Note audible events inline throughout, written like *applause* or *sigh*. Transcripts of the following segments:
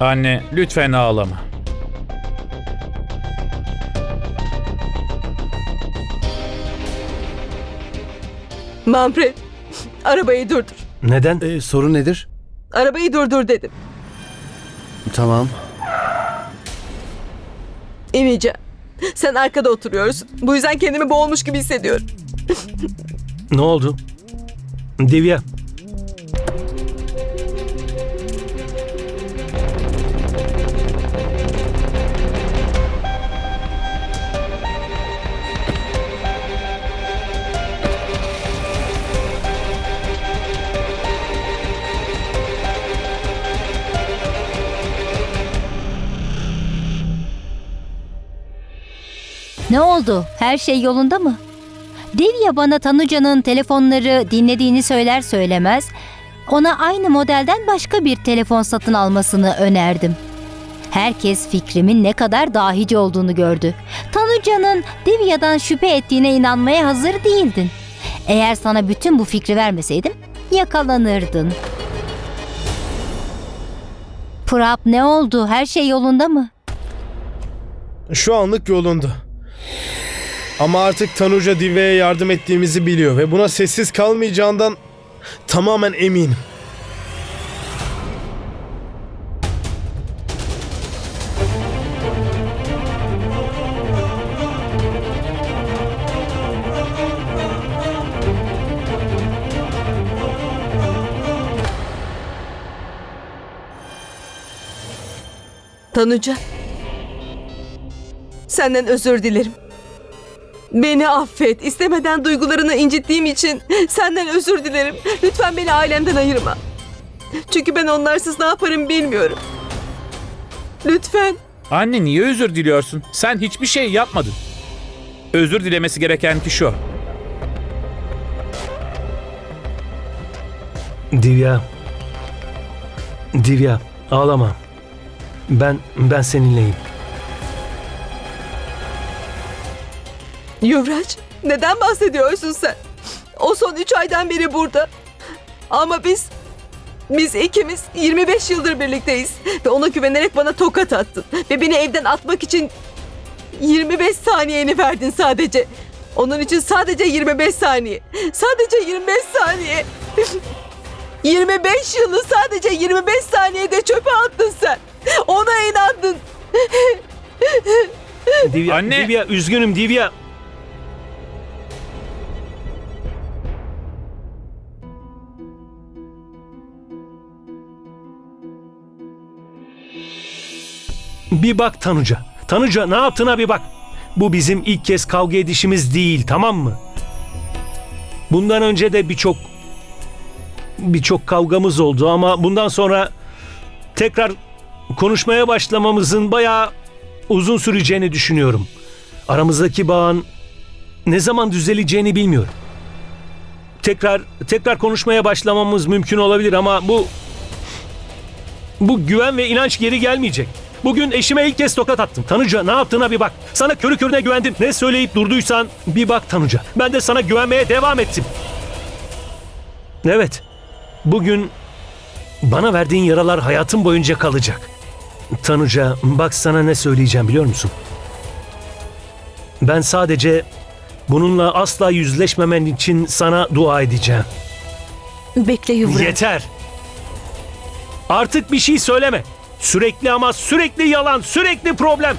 Anne lütfen ağlama. Manfred, arabayı durdur. Neden? Ee, sorun nedir? Arabayı durdur dedim. Tamam. İneceğim. Sen arkada oturuyorsun. Bu yüzden kendimi boğulmuş gibi hissediyorum. Ne oldu? Divya. Ne oldu? Her şey yolunda mı? Divya bana Tanuca'nın telefonları dinlediğini söyler söylemez ona aynı modelden başka bir telefon satın almasını önerdim. Herkes fikrimin ne kadar dahice olduğunu gördü. Tanuca'nın Divya'dan şüphe ettiğine inanmaya hazır değildin. Eğer sana bütün bu fikri vermeseydim yakalanırdın. Prap ne oldu? Her şey yolunda mı? Şu anlık yolunda. Ama artık Tanuca Dive'ye yardım ettiğimizi biliyor ve buna sessiz kalmayacağından tamamen eminim. Tanuca. Senden özür dilerim. Beni affet. İstemeden duygularını incittiğim için senden özür dilerim. Lütfen beni ailemden ayırma. Çünkü ben onlarsız ne yaparım bilmiyorum. Lütfen. Anne niye özür diliyorsun? Sen hiçbir şey yapmadın. Özür dilemesi gereken kişi o. Divya. Divya ağlama. Ben ben seninleyim. Yuvraç, neden bahsediyorsun sen? O son üç aydan beri burada. Ama biz, biz ikimiz 25 yıldır birlikteyiz. Ve ona güvenerek bana tokat attın. Ve beni evden atmak için 25 saniyeni verdin sadece. Onun için sadece 25 saniye. Sadece 25 saniye. *laughs* 25 yılı sadece 25 saniyede çöpe attın sen. Ona inandın. Divya, Anne! Divya üzgünüm Divya. Bir bak Tanuca. Tanuca ne yaptığına bir bak. Bu bizim ilk kez kavga edişimiz değil tamam mı? Bundan önce de birçok birçok kavgamız oldu ama bundan sonra tekrar konuşmaya başlamamızın bayağı uzun süreceğini düşünüyorum. Aramızdaki bağın ne zaman düzeleceğini bilmiyorum. Tekrar tekrar konuşmaya başlamamız mümkün olabilir ama bu bu güven ve inanç geri gelmeyecek. Bugün eşime ilk kez tokat attım. Tanuca ne yaptığına bir bak. Sana körü körüne güvendim. Ne söyleyip durduysan bir bak Tanuca. Ben de sana güvenmeye devam ettim. Evet. Bugün bana verdiğin yaralar hayatım boyunca kalacak. Tanuca bak sana ne söyleyeceğim biliyor musun? Ben sadece bununla asla yüzleşmemen için sana dua edeceğim. Bekle Yuvra. Yeter. Artık bir şey söyleme. Sürekli ama sürekli yalan, sürekli problem.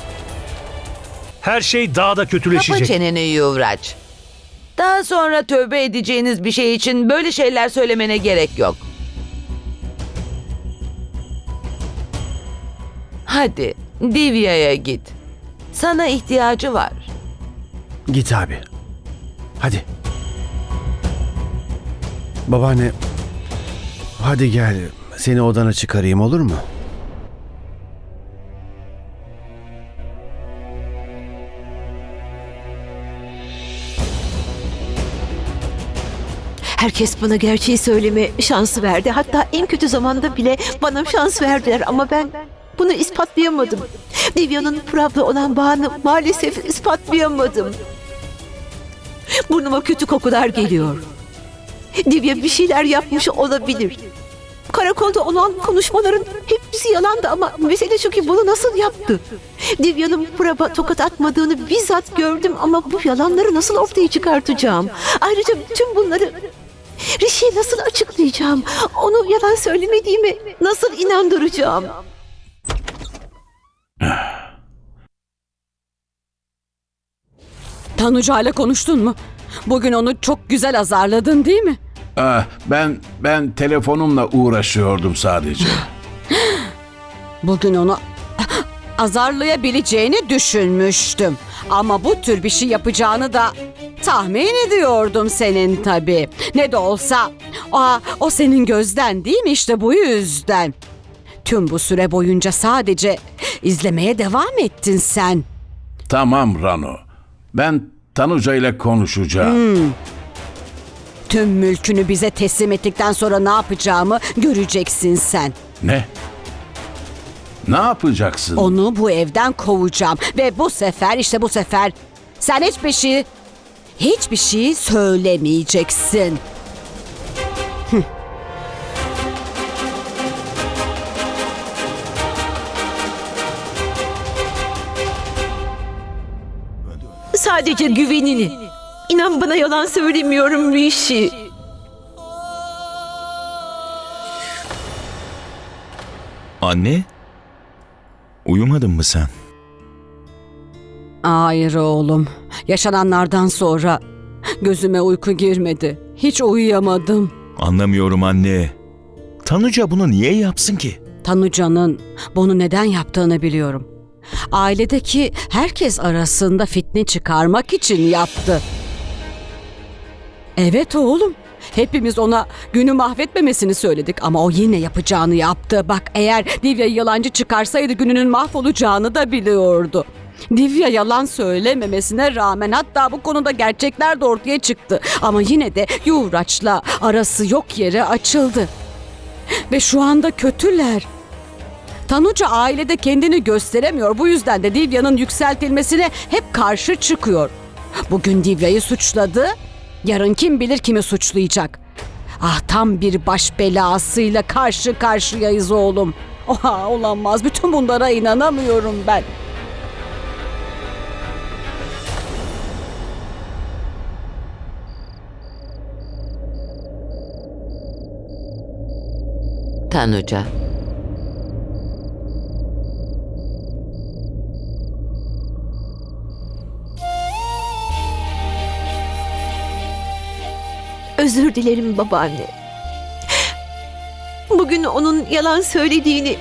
Her şey daha da Kapa kötüleşecek. çeneni Yuvraç. Daha sonra tövbe edeceğiniz bir şey için böyle şeyler söylemene gerek yok. Hadi Divya'ya git. Sana ihtiyacı var. Git abi. Hadi. Babaanne. Hadi gel. Seni odana çıkarayım olur mu? Herkes bana gerçeği söyleme şansı verdi. Hatta en kötü zamanda bile bana şans verdiler ama ben bunu ispatlayamadım. Divya'nın Prab'la olan bağını maalesef ispatlayamadım. Burnuma kötü kokular geliyor. Divya bir şeyler yapmış olabilir. Karakolda olan konuşmaların hepsi yalandı ama mesele şu ki bunu nasıl yaptı? Divya'nın Prab'a tokat atmadığını bizzat gördüm ama bu yalanları nasıl ortaya çıkartacağım? Ayrıca tüm bunları Rishi'ye nasıl açıklayacağım? Onu yalan söylemediğimi nasıl inandıracağım? *sighs* Tanuca ile konuştun mu? Bugün onu çok güzel azarladın değil mi? Ah, ben ben telefonumla uğraşıyordum sadece. *sighs* Bugün onu azarlayabileceğini düşünmüştüm. Ama bu tür bir şey yapacağını da tahmin ediyordum senin tabii. Ne de olsa o, o senin gözden değil mi işte bu yüzden. Tüm bu süre boyunca sadece izlemeye devam ettin sen. tamam Rano. Ben Tanuca ile konuşacağım. Tüm mülkünü bize teslim ettikten sonra ne yapacağımı göreceksin sen. Ne? Ne yapacaksın? Onu bu evden kovacağım ve bu sefer işte bu sefer sen hiçbir şey hiçbir şey söylemeyeceksin. Sadece güvenini. İnan bana yalan söylemiyorum Rishi. Anne? Uyumadın mı sen? Hayır oğlum. Yaşananlardan sonra gözüme uyku girmedi. Hiç uyuyamadım. Anlamıyorum anne. Tanuca bunu niye yapsın ki? Tanuca'nın bunu neden yaptığını biliyorum. Ailedeki herkes arasında fitne çıkarmak için yaptı. Evet oğlum. Hepimiz ona günü mahvetmemesini söyledik ama o yine yapacağını yaptı. Bak eğer Divya yalancı çıkarsaydı gününün mahvolacağını da biliyordu. Divya yalan söylememesine rağmen hatta bu konuda gerçekler de ortaya çıktı. Ama yine de Yuvraç'la arası yok yere açıldı. Ve şu anda kötüler. Tanuca ailede kendini gösteremiyor. Bu yüzden de Divya'nın yükseltilmesine hep karşı çıkıyor. Bugün Divya'yı suçladı. Yarın kim bilir kimi suçlayacak. Ah tam bir baş belasıyla karşı karşıyayız oğlum. Oha olamaz. Bütün bunlara inanamıyorum ben. Tanuca. Özür dilerim babaanne. Bugün onun yalan söylediğini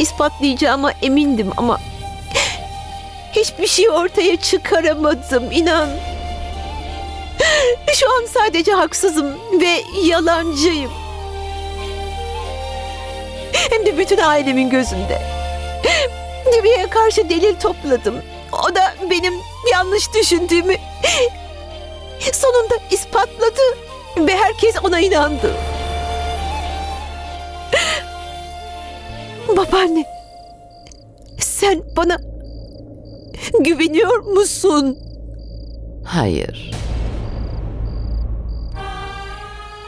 ispatlayacağıma emindim ama hiçbir şey ortaya çıkaramadım inan. Şu an sadece haksızım ve yalancıyım. Hem de bütün ailemin gözünde. Dibi'ye karşı delil topladım. O da benim yanlış düşündüğümü sonunda ispatladı ve herkes ona inandı. Babaanne, sen bana güveniyor musun? Hayır.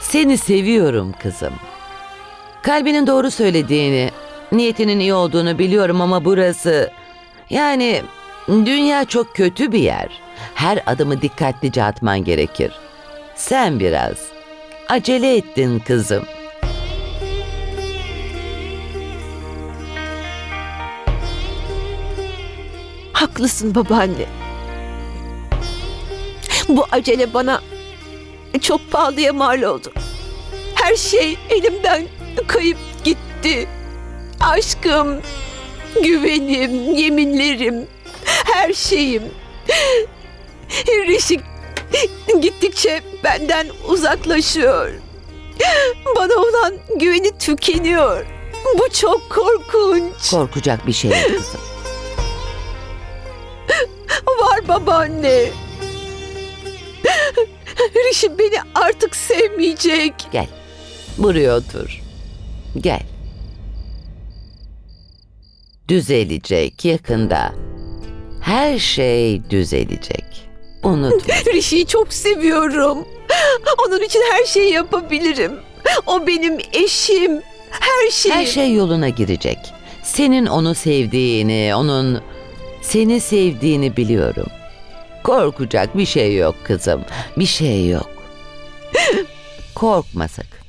Seni seviyorum kızım. Kalbinin doğru söylediğini, niyetinin iyi olduğunu biliyorum ama burası... Yani dünya çok kötü bir yer. Her adımı dikkatlice atman gerekir. Sen biraz acele ettin kızım. Haklısın babaanne. Bu acele bana çok pahalıya mal oldu. Her şey elimden kayıp gitti. Aşkım, güvenim, yeminlerim, her şeyim. Rişi gittikçe benden uzaklaşıyor. Bana olan güveni tükeniyor. Bu çok korkunç. Korkacak bir şey yok kızım. Var babaanne. Rişi beni artık sevmeyecek. Gel. Buraya otur. Gel. Düzelecek yakında. Her şey düzelecek. Unutma. *laughs* Rişi'yi çok seviyorum. Onun için her şeyi yapabilirim. O benim eşim. Her şeyim. Her şey yoluna girecek. Senin onu sevdiğini, onun seni sevdiğini biliyorum. Korkacak bir şey yok kızım. Bir şey yok. *laughs* Korkma sakın.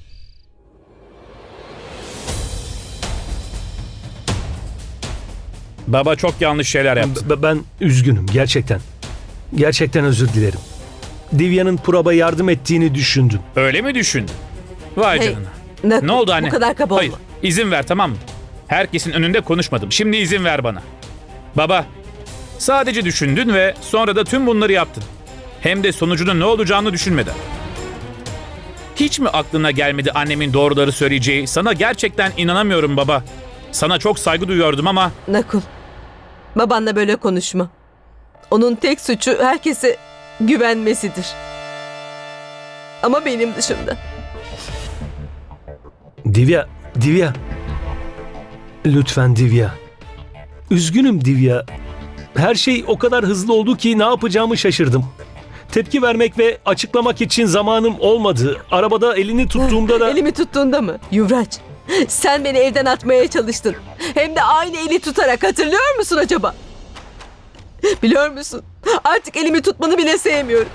Baba çok yanlış şeyler yaptı. B- ben üzgünüm gerçekten. Gerçekten özür dilerim. Divya'nın Purab'a yardım ettiğini düşündüm. Öyle mi düşündün? Vay Hey, canına. Nakul, Ne oldu anne? Bu kadar kaba Hayır, olma. izin ver tamam mı? Herkesin önünde konuşmadım. Şimdi izin ver bana. Baba, sadece düşündün ve sonra da tüm bunları yaptın. Hem de sonucunun ne olacağını düşünmeden. Hiç mi aklına gelmedi annemin doğruları söyleyeceği? Sana gerçekten inanamıyorum baba. Sana çok saygı duyuyordum ama Nakul. Babanla böyle konuşma. Onun tek suçu herkese güvenmesidir. Ama benim dışımda. Divya, Divya. Lütfen Divya. Üzgünüm Divya. Her şey o kadar hızlı oldu ki ne yapacağımı şaşırdım. Tepki vermek ve açıklamak için zamanım olmadı. Arabada elini tuttuğumda da... Elimi tuttuğunda mı? Yuvraç. *laughs* Sen beni evden atmaya çalıştın. Hem de aynı eli tutarak hatırlıyor musun acaba? Biliyor musun? Artık elimi tutmanı bile sevmiyorum.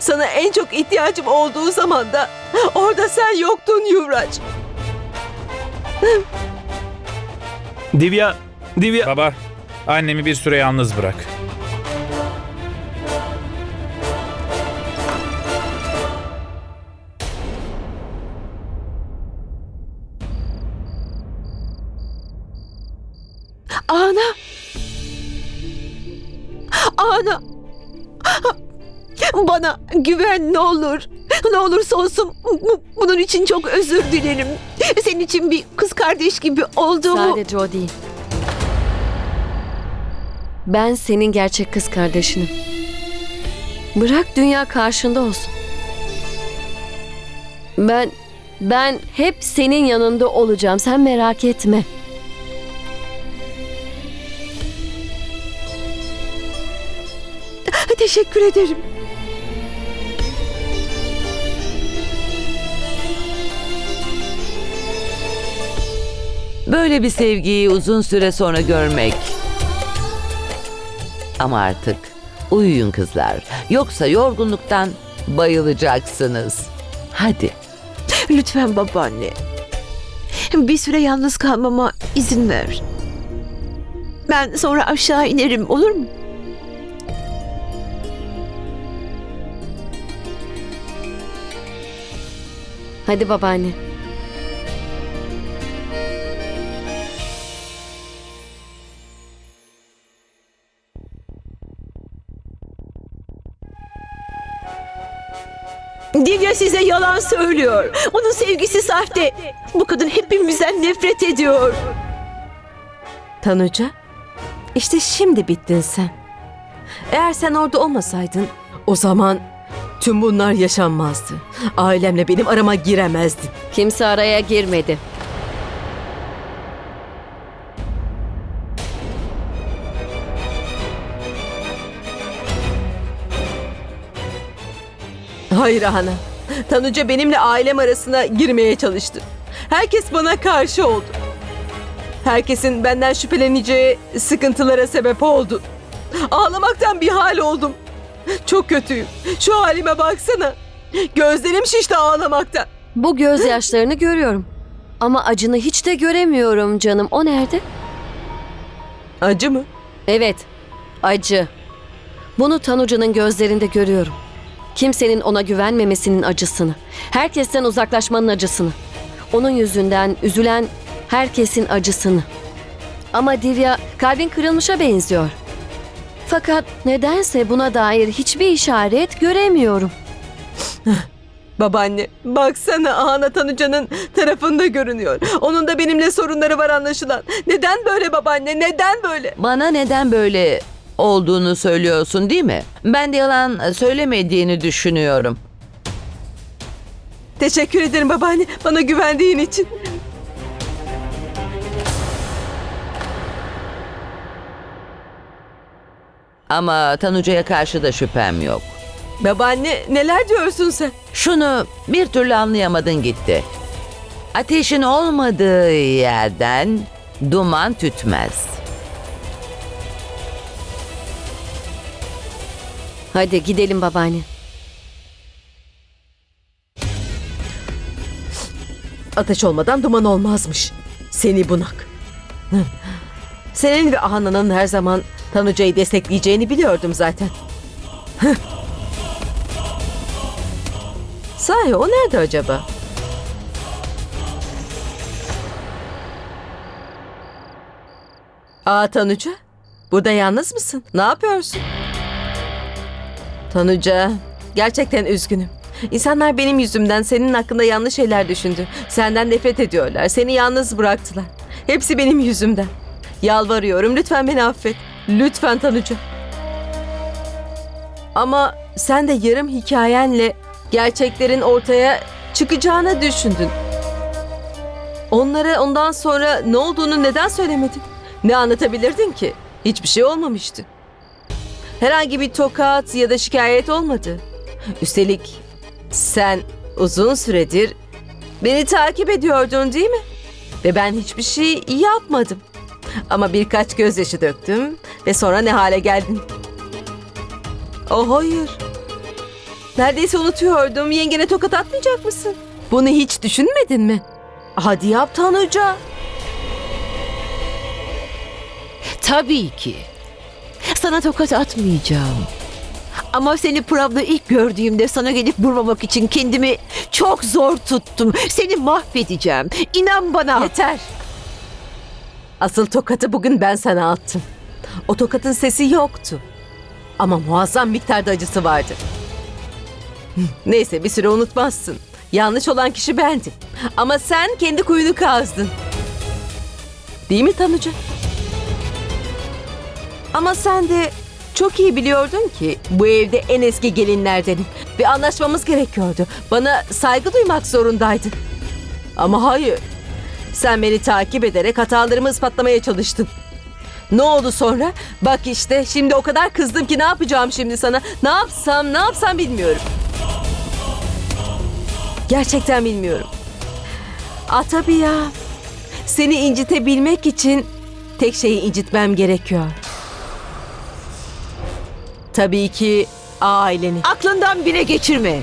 Sana en çok ihtiyacım olduğu zaman da orada sen yoktun Yuvraç. Divya, Divya... baba annemi bir süre yalnız bırak. Ana. Bana güven ne olur. Ne olursa olsun bu- bunun için çok özür dilerim. Senin için bir kız kardeş gibi olduğumu... Sadece o değil. Ben senin gerçek kız kardeşinim. Bırak dünya karşında olsun. Ben ben hep senin yanında olacağım. Sen merak etme. Teşekkür ederim. Böyle bir sevgiyi uzun süre sonra görmek. Ama artık uyuyun kızlar. Yoksa yorgunluktan bayılacaksınız. Hadi. Lütfen babaanne. Bir süre yalnız kalmama izin ver. Ben sonra aşağı inerim olur mu? Hadi babaanne. Divya size yalan söylüyor. Onun sevgisi sahte. Bu kadın hepimizden nefret ediyor. Tanuca, işte şimdi bittin sen. Eğer sen orada olmasaydın o zaman tüm bunlar yaşanmazdı. Ailemle benim arama giremezdin. Kimse araya girmedi. Hayır Ana. Tanuca benimle ailem arasına girmeye çalıştı. Herkes bana karşı oldu. Herkesin benden şüpheleneceği sıkıntılara sebep oldu. Ağlamaktan bir hal oldum. Çok kötüyüm. Şu halime baksana. Gözlerim şişti ağlamaktan. Bu gözyaşlarını görüyorum. Ama acını hiç de göremiyorum canım. O nerede? Acı mı? Evet, acı. Bunu Tanuca'nın gözlerinde görüyorum. Kimsenin ona güvenmemesinin acısını, herkesten uzaklaşmanın acısını, onun yüzünden üzülen herkesin acısını. Ama Divya kalbin kırılmışa benziyor. Fakat nedense buna dair hiçbir işaret göremiyorum. *laughs* Babaanne baksana Ana Tanuca'nın tarafında görünüyor. Onun da benimle sorunları var anlaşılan. Neden böyle babaanne neden böyle? Bana neden böyle olduğunu söylüyorsun değil mi? Ben de yalan söylemediğini düşünüyorum. Teşekkür ederim babaanne bana güvendiğin için. Ama Tanuca'ya karşı da şüphem yok. Babaanne neler diyorsun sen? Şunu bir türlü anlayamadın gitti. Ateşin olmadığı yerden duman tütmez. Hadi gidelim babaanne. Ateş olmadan duman olmazmış. Seni bunak. Hı. *laughs* Senin ve Ahana'nın her zaman Tanuca'yı destekleyeceğini biliyordum zaten. Sahi o nerede acaba? Aa Tanuca, burada yalnız mısın? Ne yapıyorsun? Tanuca, gerçekten üzgünüm. İnsanlar benim yüzümden senin hakkında yanlış şeyler düşündü. Senden nefret ediyorlar. Seni yalnız bıraktılar. Hepsi benim yüzümden. Yalvarıyorum lütfen beni affet. Lütfen Tanuca. Ama sen de yarım hikayenle gerçeklerin ortaya çıkacağını düşündün. Onlara ondan sonra ne olduğunu neden söylemedin? Ne anlatabilirdin ki? Hiçbir şey olmamıştı. Herhangi bir tokat ya da şikayet olmadı. Üstelik sen uzun süredir beni takip ediyordun değil mi? Ve ben hiçbir şey yapmadım. Ama birkaç gözyaşı döktüm ve sonra ne hale geldin? Oh hayır. Neredeyse unutuyordum. Yengene tokat atmayacak mısın? Bunu hiç düşünmedin mi? Hadi yap Tanuca. Tabii ki. Sana tokat atmayacağım. Ama seni Prav'da ilk gördüğümde sana gelip vurmamak için kendimi çok zor tuttum. Seni mahvedeceğim. İnan bana. Yeter. Asıl tokatı bugün ben sana attım. O tokatın sesi yoktu. Ama muazzam miktarda acısı vardı. Neyse bir süre unutmazsın. Yanlış olan kişi bendim. Ama sen kendi kuyunu kazdın. Değil mi Tanuca? Ama sen de çok iyi biliyordun ki bu evde en eski gelinlerdenim. Ve anlaşmamız gerekiyordu. Bana saygı duymak zorundaydın. Ama hayır. Sen beni takip ederek hatalarımı ispatlamaya çalıştın. Ne oldu sonra? Bak işte şimdi o kadar kızdım ki ne yapacağım şimdi sana? Ne yapsam ne yapsam bilmiyorum. Gerçekten bilmiyorum. Ah tabii ya. Seni incitebilmek için tek şeyi incitmem gerekiyor. Tabii ki aileni. Aklından bile geçirme.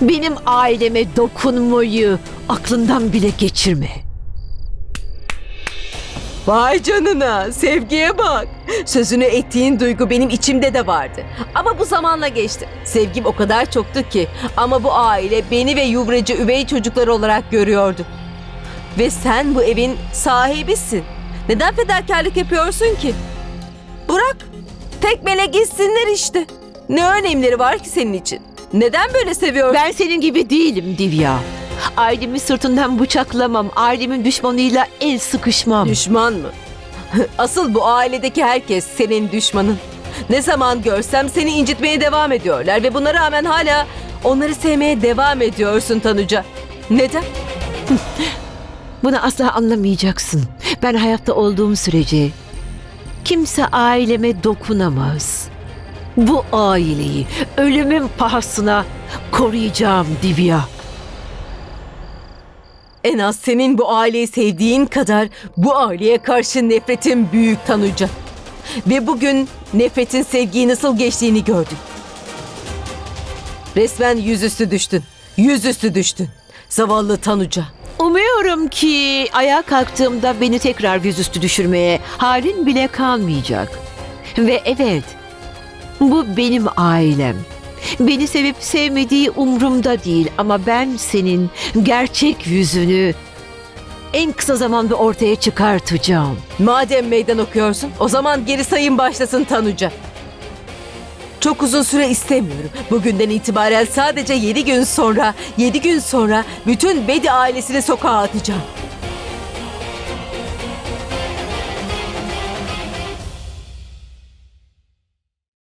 Benim aileme dokunmayı aklından bile geçirme. Vay canına sevgiye bak. Sözünü ettiğin duygu benim içimde de vardı. Ama bu zamanla geçti. Sevgim o kadar çoktu ki ama bu aile beni ve Yuvracı üvey çocuklar olarak görüyordu. Ve sen bu evin sahibisin. Neden fedakarlık yapıyorsun ki? Bırak. Tekmele gitsinler işte. Ne önemleri var ki senin için? Neden böyle seviyorsun? Ben senin gibi değilim Divya. Ailemi sırtından bıçaklamam. Ailemin düşmanıyla el sıkışmam. Düşman mı? *laughs* Asıl bu ailedeki herkes senin düşmanın. Ne zaman görsem seni incitmeye devam ediyorlar ve buna rağmen hala onları sevmeye devam ediyorsun Tanuca. Neden? *laughs* Bunu asla anlamayacaksın. Ben hayatta olduğum sürece kimse aileme dokunamaz. Bu aileyi ölümün pahasına koruyacağım Divya. En az senin bu aileyi sevdiğin kadar bu aileye karşı nefretin büyük Tanuca. Ve bugün nefretin sevgiyi nasıl geçtiğini gördün. Resmen yüzüstü düştün. Yüzüstü düştün. Zavallı Tanuca. Umuyorum ki ayağa kalktığımda beni tekrar yüzüstü düşürmeye halin bile kalmayacak. Ve evet, bu benim ailem. Beni sevip sevmediği umrumda değil ama ben senin gerçek yüzünü en kısa zamanda ortaya çıkartacağım. Madem meydan okuyorsun o zaman geri sayım başlasın Tanuca. Çok uzun süre istemiyorum. Bugünden itibaren sadece 7 gün sonra, 7 gün sonra bütün Bedi ailesini sokağa atacağım.